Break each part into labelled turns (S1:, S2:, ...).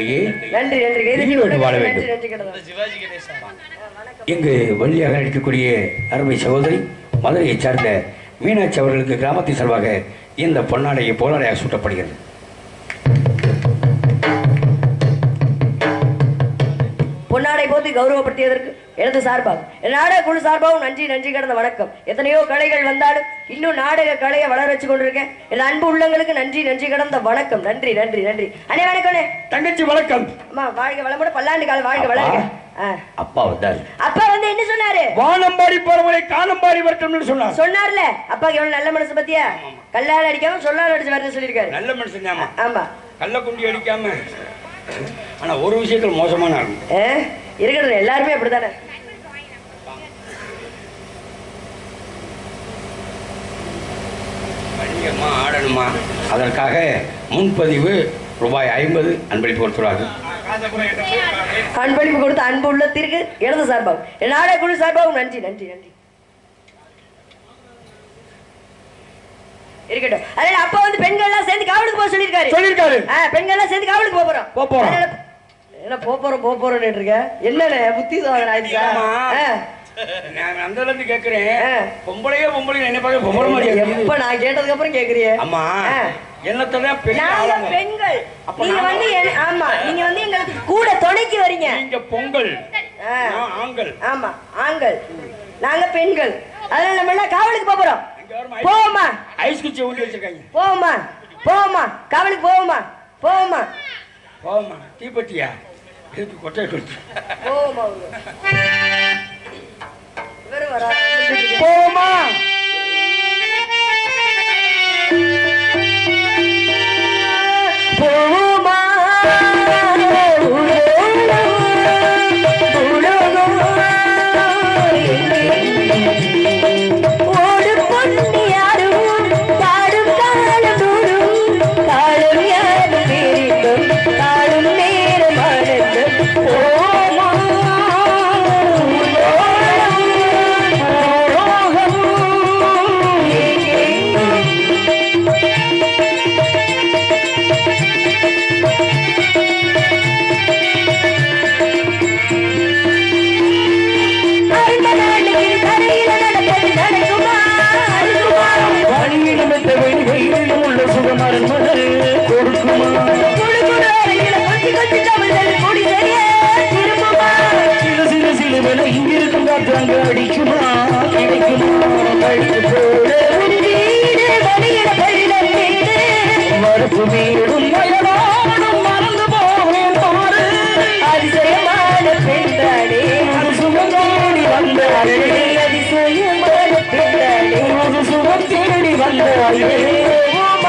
S1: தக்கையே
S2: நன்றி நன்றி.
S1: நீரோடு வாழ வேண்டும். இங்கு வள்ளியாக நடிக்கக்கூடிய அருமை சகோதரி மதுரையைச் சார்ந்த மீனாட்சி அவர்களுக்கு கிராமத்தின் சார்பாக இந்த பொன்னாடையை போராடையாக சூட்டப்படுகிறது.
S2: பொன்னாடை போது கௌரவப்படுத்தியதற்கு எனது சார்பாக நாடக குழு சார்பாகவும் நன்றி நன்றி கடந்த வணக்கம். எத்தனையோ கலைகள் வந்தாலும் இன்னும் நாடக கலையை வளர வச்சு கொண்டிருக்கேன். என் அன்பு உள்ளங்களுக்கு நன்றி நன்றி கடந்த வணக்கம். நன்றி நன்றி நன்றி. அண்ணே வணக்கம்ண்ணே
S3: தங்கச்சி வணக்கம்.
S2: அம்மா வாழ்க வளமுடன். பல்லாண்டு காலம் வாழ்க வளருங்க.
S1: அப்பா வந்தார்.
S2: அப்பா வந்து என்ன சொன்னாரு?
S3: வானம்பாடி போறவரை காலம்பாடி வரட்டும்னு சொன்னார்.
S2: சொன்னார்ல. அப்பாக்கு எவ்வளவு நல்ல மனசு பத்தியா? கல்லால் அடிக்காம சொல்லால் அடிச்சு வரது சொல்லியிருக்காரு.
S1: நல்ல மனுஷன்
S2: ஆமா.
S1: கள்ள குண்டி அடிக்காம. ஆனா ஒரு விஷயத்தில் மோசமான ஆள்.
S2: ஆ? இருக்கட்டும் எல்லாருமே அப்படித்தானே
S1: ஆடணுமா? அதற்காக முன்பதிவு ரூபாய் ஐம்பது அன்பளிப்பு கொடுத்துருவார்கள்
S2: அன்பளிப்பு கொடுத்த அன்பு உள்ளத்திற்கு எனது சார்பாகும். நாடக குழு சார்பாகவும் நன்றி நன்றி நன்றி. இருக்கட்டும். அதனால அப்பா வந்து பெண்கள் எல்லாம் சேர்ந்து காவலுக்கு போக சொல்லியிருக்காரு. ஆ, பெண்கள் எல்லாம் சேர்ந்து காவலுக்கு போறோம்.
S3: போறோம்.
S2: என்ன போறோம் போறோம்னு இருக்க என்னண்ணே புத்தி சோதனை ஆயிடுச்சா
S1: ஆமா. நான் அந்த இருந்து கேட்கிறேன்.
S2: ஆ.
S1: பொம்பளையே பொம்பளை என்ன பார்க்க பொம்பளை மாதிரி.
S2: எப்ப நான் கேட்டதுக்கு அப்புறம் கேக்குறியே?
S1: அம்மா
S2: ஆ.
S1: என்னத்தான்.
S2: பெண்கள் நீங்க வந்து ஆமா நீங்க வந்து எங்களுக்கு கூட துணைக்கு வரீங்க.
S1: நீங்க பொங்கல் ஆண்கள்.
S2: ஆமா ஆண்கள். நாங்க பெண்கள். அதனால நம்ம எல்லாம் காவலுக்கு போறோம். போவோமா?
S1: ஐஸ் குச்சி ஊட்டி வச்சிருக்காங்க.
S2: போவோமா? போவோமா? காவலுக்கு போவோமா? போவோமா?
S1: போமா தீப்பெட்டியா? இதுக்கு கொட்டை கொடுத்து
S2: போவோமா Yeah, yeah, yeah.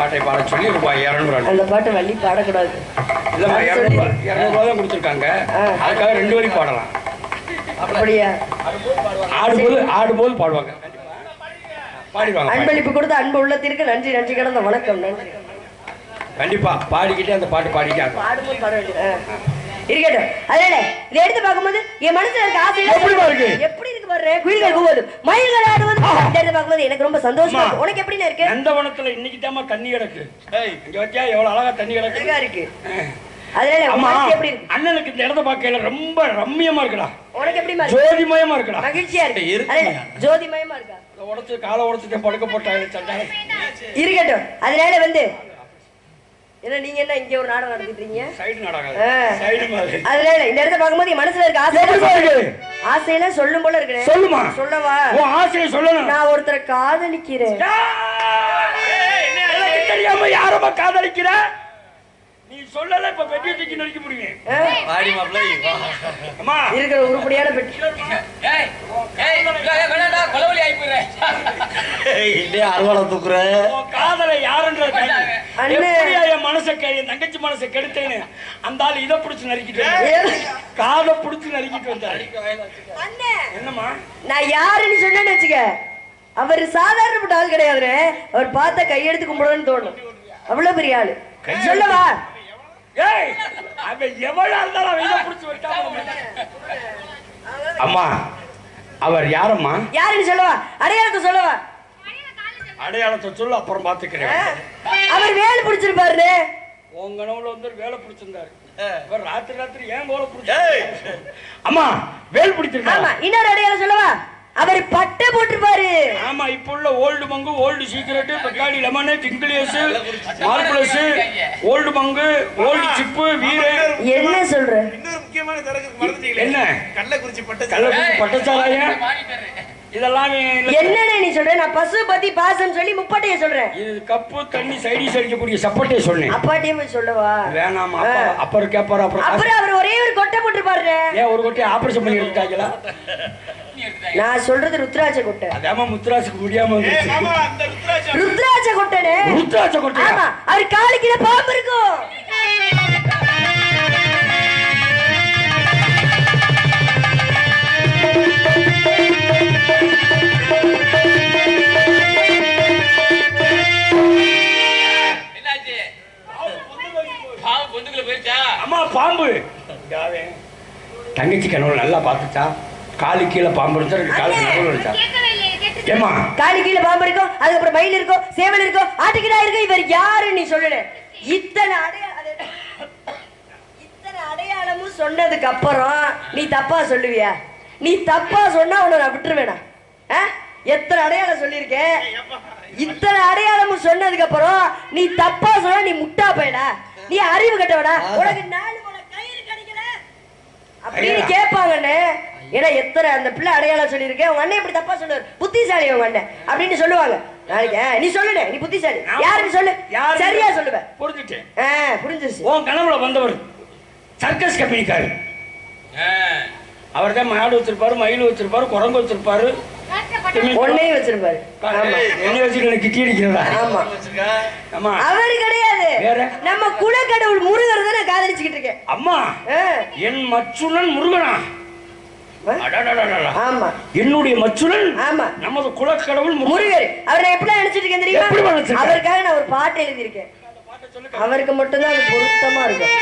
S2: பாட்டை
S1: பாட சொல்லி ரூபாய் இரநூறு
S2: அந்த பாட்டை வள்ளி பாடக்கூடாது.
S1: இல்லம்மா இரநூறுபா தான் கொடுத்துருக்காங்க. அதுக்காக ரெண்டு வரி பாடலாம்.
S2: அப்படியா?
S1: ஆடும்போது ஆடும்போது பாடுவாங்க. பாடிடுவாங்க
S2: அன்பளிப்பு கொடுத்த அன்பு உள்ளத்திற்கு நன்றி நன்றி கடந்த வணக்கம் நன்றி.
S1: கண்டிப்பா பாடிக்கிட்டே அந்த பாட்டு பாடிக்காங்க.
S2: பாடும்போது பாட வேண்டியது. இருக்கட்டும். அதனால இதை எடுத்து பார்க்கும்போது என் மனசுல இருக்க ஆசை? எப்படி இருக்கு பாரு குயில்கள் கூவது மயில்கள் ஆடுவது. இதை எடுத்து பார்க்கும்போது எனக்கு ரொம்ப சந்தோஷமா இருக்கு. உனக்கு எப்படின்னு இருக்கு?
S1: இன்னைக்கு தாம்மா தண்ணி கிடக்கு. இங்க வச்சா எவ்வளவு அழகா தண்ணி கிடக்கு.
S2: அழகா இருக்கு. அதனால உன்
S1: ஆமா
S2: மனசு எப்படி இருக்கு?
S1: அண்ணனுக்கு இந்த இடத்த பார்க்கல ரொம்ப ரம்மியமா இருக்குடா.
S2: உனக்கு எப்படி
S1: ஜோதிமயமா இருக்குடா.
S2: மகிழ்ச்சியா இருக்கு. ஜோதிமயமா இருக்கா?
S1: உடச்சு காலை உடச்சுட்டு படுக்க போட்டாங்க
S2: இருக்கட்டும். அதனால வந்து ஏன்னா நீங்க என்ன இங்க ஒரு நாடகம் நடத்திட்டீங்க
S1: சைடு நாடகம். மாதிரி
S2: அதனால இந்த இடத்த மனசுல இருக்க
S1: எப்படிம்மா
S2: ஆசை? ஆசையெல்லாம் சொல்லும் போல இருக்கு
S1: சொல்லுமா?
S2: சொல்லவா?
S1: உன் ஆசையை சொல்லணும்.
S2: நான் ஒருத்தரை காதலிக்கிறேன்.
S1: தெரியாம யாரம்மா காதலிக்கிற? நீ சொல்லல இப்ப வெட்டி தூக்கி நடிக்க முடியும்? அம்மா.
S2: இருக்கிற உருப்படியான பெட்டி.
S3: அறுவாலை தூக்குற.
S1: உன் காதலை யாருன்றது தெரியும்.
S2: அண்ணே.
S1: எப்படியா என் மனசை கெ- என் தங்கச்சி மனசை கெடுத்தேன்னு அந்த ஆள் இதை பிடிச்சு நறுக்கிட்டு காதை பிடிச்சு நறுக்கிட்டு வந்தாரு.
S2: அண்ணே,
S1: என்னம்மா?
S2: நான் யாருன்னு சொன்னேன்னு வச்சுக்க. அவர் சாதாரணப்பட்ட ஆள் கிடையாதுண்ணே. அவர் பார்த்த கையெடுத்து கும்பிடுவேன்னு தோணும். அவ்வளவு பெரிய ஆளு. சொல்லவா?
S1: ஏய் அவன் எவ்வளவு இருந்தாலும் அவன் இதை பிடிச்சு வச்சாம அம்மா அவர் யாரம்மா?
S2: யாருன்னு சொல்லவா? அடையாளத்தை சொல்லவா.
S1: அடையாளத்தை சொல்லு அப்புறம் பாத்துக்கிறேன்?
S2: அவர் வேலை பிடிச்சிருப்பாருண்ணே
S1: உன் கனவுல வந்து வேலை பிடிச்சிருந்தாரு. ராத்திரி ராத்திரி ஏன் வேலை பிடிச்சாரு அம்மா வேல்
S2: ஆமா
S1: பிடிச்சிருக்காங்க
S2: இன்னொரு அடையாளம் சொல்லவா. அவர் பட்டை போட்டிருப்பாரு.
S1: ஆமா இப்ப உள்ள ஓல்டு மங்கு ஓல்டு சீக்கிரட் பெக்காடி லெமனு கிங்கிலியஸ் மார்பிளஸ் ஓல்டு மங்கு ஓல்டு சிப்பு வீரன்
S2: என்ன சொல்ற?
S4: இன்னொரு முக்கியமான சரக்கு மறந்துட்டீங்களே.
S1: என்ன?
S4: கள்ளக்குறிச்சி பட்ட
S1: கள்ளக்குறிச்சி பட்டச்சாராயம் இதெல்லாம்.
S2: என்னன்னு நீ சொல்ற? நான் பசு பத்தி பாசம் சொல்லி முப்பட்டைய சொல்றேன்.
S1: இது கப்பு தண்ணி சைடிஸ் அடிக்கக்கூடிய சப்பட்டையை சொன்னேன்.
S2: அப்பாட்டையும் போய் சொல்லவா?
S1: வேணாமா அப்பா அப்புறம் கேப்பாரு அப்புறம்
S2: அப்புறம் அவர் ஒரே ஒரு கொட்டை போட்டிருப்பாரு
S1: ஏன் ஒரு கொட்டையை ஆபரேஷன் பண்ணி எடுத்துட்டாங்களா?
S2: நான் சொல்றது ருத்ராட்ச கொட்டை.
S1: அதாம
S4: அந்த ருத்ராட்சம்
S2: ருத்ராட்ச கொட்டைனே?
S1: ருத்ராட்ச கொட்டையா?
S2: ஆமா அவர் காலுக்கில பாம்பு இருக்கும்.
S1: பாம்பு? தங்கச்சி கனவுல நல்லா பார்த்துச்சா? காலு கீழே பாம்பு இருந்துச்சா ரெண்டு காலுக்கு நடுவில் ஏமா
S2: காலு கீழ பாம்பு இருக்கும் அதுக்கப்புறம் மயில் இருக்கும் சேவல் இருக்கும் ஆட்டுக்கிடா இருக்கும் இவர் யாரு நீ சொல்லல. இத்தனை அடையாளம் இத்தனை அடையாளமும் சொன்னதுக்கு அப்புறம் நீ தப்பா சொல்லுவியா? நீ தப்பா சொன்னா உன்னை நான் விட்டுருவேனா? ஆ? எத்தனை அடையாளம் சொல்லியிருக்கேன் இத்தனை அடையாளமும் சொன்னதுக்கு அப்புறம் நீ தப்பா சொன்னா நீ முட்டா போயடா. நீ அறிவு கட்டவடா உனக்கு நாலு கயிறு கிடைக்கல. அப்படின்னு கேட்பாங்கண்ணே. ஏன்னா எத்தனை அந்த பிள்ளை அடையாளம் சொல்லியிருக்கேன் உங்க அண்ணன் இப்படி தப்பா சொல்லுவார். புத்திசாலி உங்க அண்ணன் அப்படின்னு சொல்லுவாங்க. நாளைக்கு நீ சொல்லுனே நீ புத்திசாலி. யாருன்னு சொல்லு.
S1: யாரு?
S2: சரியா சொல்லுவேன்
S1: புரிஞ்சுட்டேன்.
S2: ஆ புரிஞ்சிருச்சு.
S1: உன் கனவுல வந்தவர் சர்க்கஸ் கம்பெனிக்காரு. அவர் தான் மாடு வச்சிருப்பாரு மயில் வச்சிருப்பாரு குரங்கு வச்சிருப்பாரு.
S2: ஒன்னையும் வச்சிருப்பாரு. ஆமா.
S1: என்ன வச்சுட்டு எனக்கு கிட்டி அடிக்கிறதா
S2: ஆமா.
S1: ஆமா.
S2: அவரு கிடையாது.
S1: வேற?
S2: நம்ம குலக்கடவுள் முருகர் தான் காதலிச்சுக்கிட்டு இருக்கேன்.
S1: அம்மா என் மச்சுனன் முருகனா.
S2: ஆமா
S1: என்னுடைய
S2: ஆமா
S1: நமது குலக்கடவுள்
S2: முருகர் எப்படி நினைச்சிட்டு இருக்கேன் தெரியுமா அவருக்காக நான் ஒரு பாட்டு எழுதியிருக்கேன் அவருக்கு மட்டும்தான் அது பொருத்தமா இருக்கும்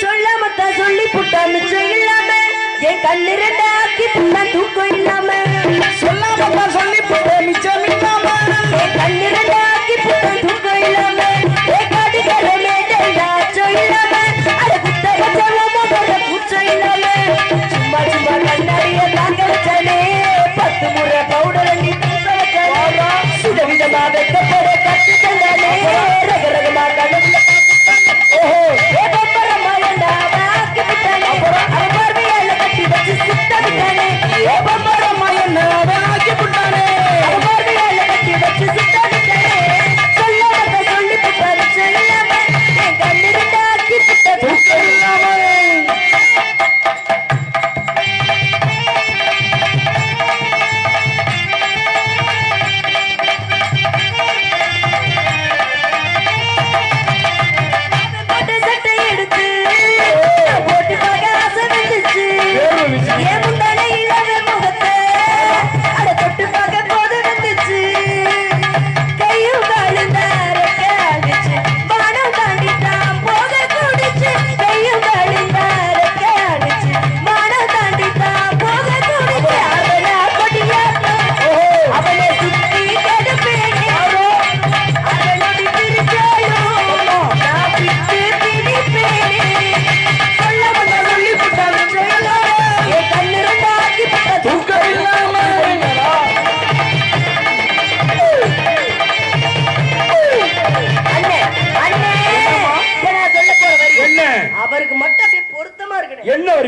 S2: சொல்லாமத்தான் சொல்லி புட்டா மிச்சம் இல்லாம என் கண்ணு ரெண்டாக்கி தூக்கம் இல்லாம சொல்லாமத்தான் சொல்லி புட்டா மிச்சம் இல்லாம என் தூக்கம் இல்லாம
S1: Yeah.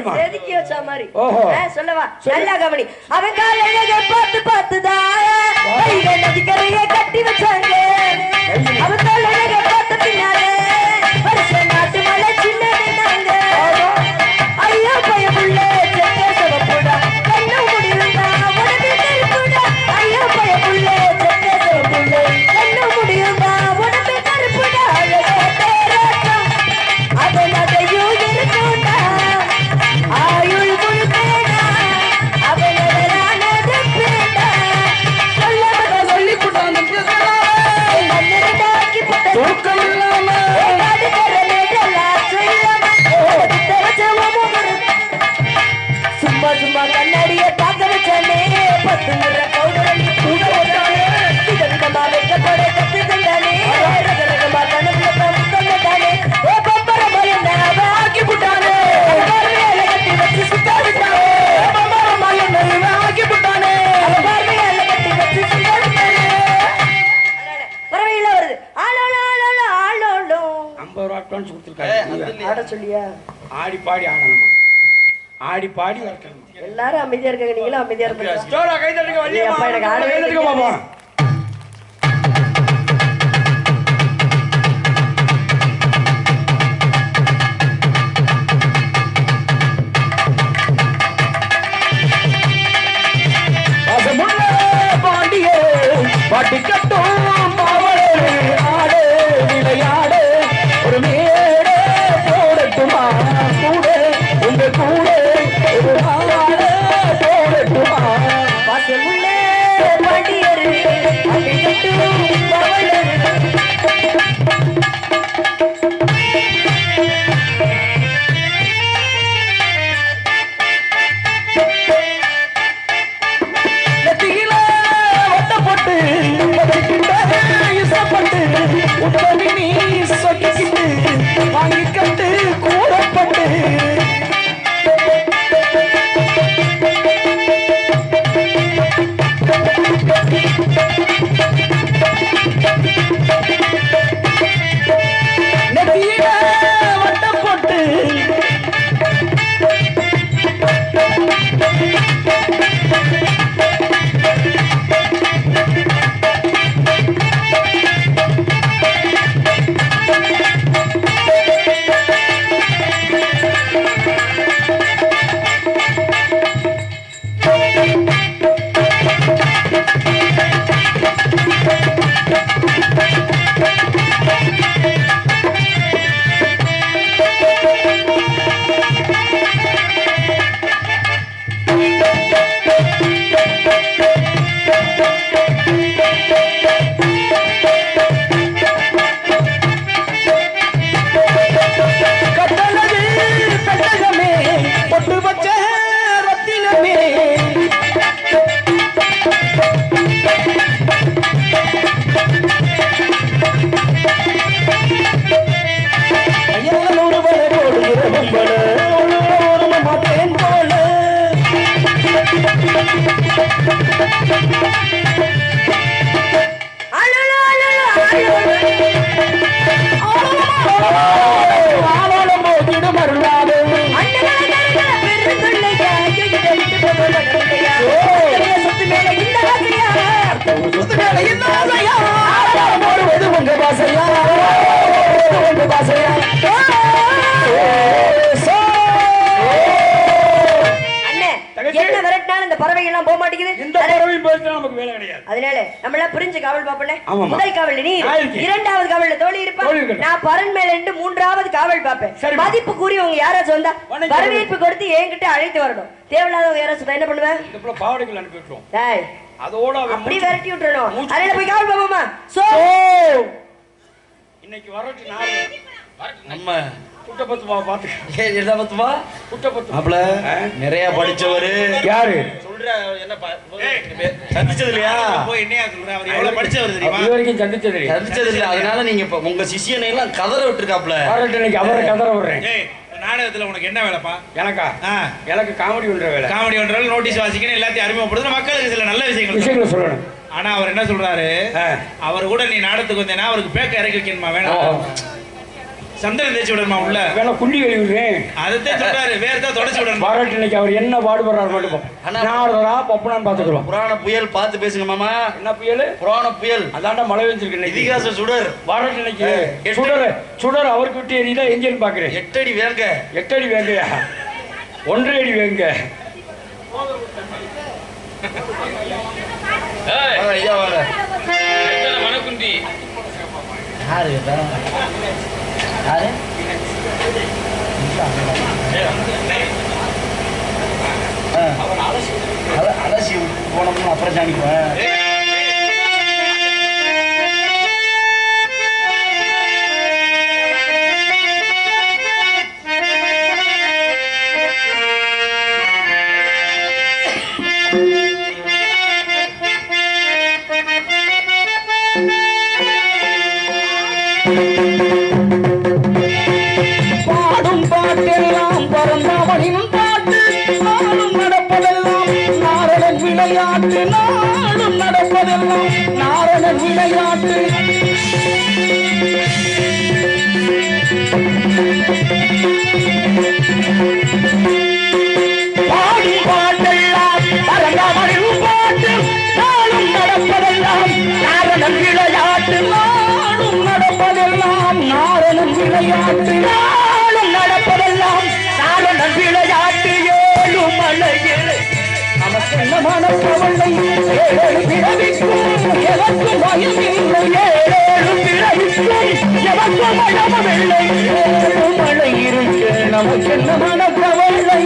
S2: சரிமா வச்ச மாதிரி?
S1: ஓஹோ.
S2: சொல்லவா? நல்லா கவனி. அவன் காலையில பார்த்துதான் கட்டி வச்சாங்க. அவன்
S1: ஐம்பது ரூபா அட்வான்ஸ் கொடுத்துருக்காங்க
S2: ஆடி
S1: பாடி ஆடணுமா? ஆடி பாடி
S2: எல்லாரும் அமைதியா இருக்காங்க. நீங்களும் அமைதியா இருக்காங்க நம்ம எல்லாம் புரிஞ்ச காவல்
S1: பாப்பல
S2: முதல் காவல் நீ இரண்டாவது காவல்ல தோழி இருப்பா. நான் பரன் மேல இருந்து மூன்றாவது காவல் பாப்பேன் மதிப்பு கூறி உங்க யாராச்சும் வந்தா வரவேற்பு கொடுத்து என்கிட்ட அழைத்து வரணும். தேவையில்லாதவங்க யாராச்சும் என்ன பண்ணுவேன்
S1: அனுப்பி விட்டுருவோம் அதோட
S2: அப்படி விரட்டி விட்டுறணும். அதனால போய் காவல் பாப்போமா சோ.
S1: இன்னைக்கு வரட்டு நாள்.
S5: நம்ம குட்டபத்துமா பாத்துக்க
S1: குட்டபத்து
S5: மாப்பிள நிறைய படிச்சவரு.
S1: யாரு?
S5: சொல்ற என்ன
S4: ஏய்,
S5: சந்திச்சது இல்லையா
S4: போய் என்னையா சொல்ற அவர் எவ்வளவு படிச்சவர் தெரியுமா?
S1: இது வரைக்கும் சந்திச்சது இல்லையா?
S5: சந்திச்சது இல்ல அதனால நீங்க இப்ப உங்க சிஷியனை எல்லாம் கதற விட்டுருக்காப்ல
S1: இன்னைக்கு அவரை கதற விடுறேன்.
S4: நாடகத்துல உனக்கு என்ன வேலைப்பா?
S1: எனக்கா? எனக்கு காமெடி பண்ற வேலை.
S4: காமெடி பண்றாரு நோட்டீஸ் வாசிக்கணும் எல்லாத்தையும் அறிமுகப்படுத்தணும். மக்களுக்கு சில நல்ல விஷயங்கள் சொல்லணும்.
S1: விஷயங்களை சொல்லணும்.
S4: ஆனா அவர் என்ன சொல்றாரு. அவர் கூட நீ நாடகத்துக்கு வந்தேன்னா அவருக்கு பேக்க இறக்கி வைக்கணுமா? வேணாம். சந்திரன் தேய்ச்சி விடணுமா உள்ள?
S1: வேணா குண்டி கழுவி விடுறேன்
S4: அதைத்தான் சொல்றாரு. வேற தான் தொடச்சு விடணுமா?
S1: வரட்டு இன்னைக்கு அவர் என்ன பாடுபடுறாரு மட்டும். நாரதரா பப்புனான்னு பாத்துக்கிறோம்
S5: புராண புயல் பார்த்து பேசுங்க மாமா.
S1: என்ன புயலு?
S5: புராண புயல்.
S1: அதான்டா மழை பெஞ்சிருக்கு இன்னைக்கு.
S5: இதிகாச சுடர்.
S1: வரட்டு இன்னைக்கு. சுடர் சுடர் அவருக்கு விட்டு எரியுதா எங்கேன்னு பாக்குறேன்
S5: எட்டடி வேங்க.
S1: எட்டு அடி வேங்கையா? ஒன்றரை அடி வேங்க.
S6: ஏய்,
S5: வாங்க, ஐயா வாங்க.
S6: எத்தனை மணக்குந்தி
S5: யாரு? யாரு அலசி விட்டு போனோம்னா அப்புறம் ஜானிக்குவேன்
S3: மனம் என்ன ஏழு பிறவிக்கும் எவர்க்கும் பயமில்லை ஏழு பிறவிக்கும் எவர்க்கும் பயமில்லை ஏழு மலை இருக்க நமக்கு என்ன கவலை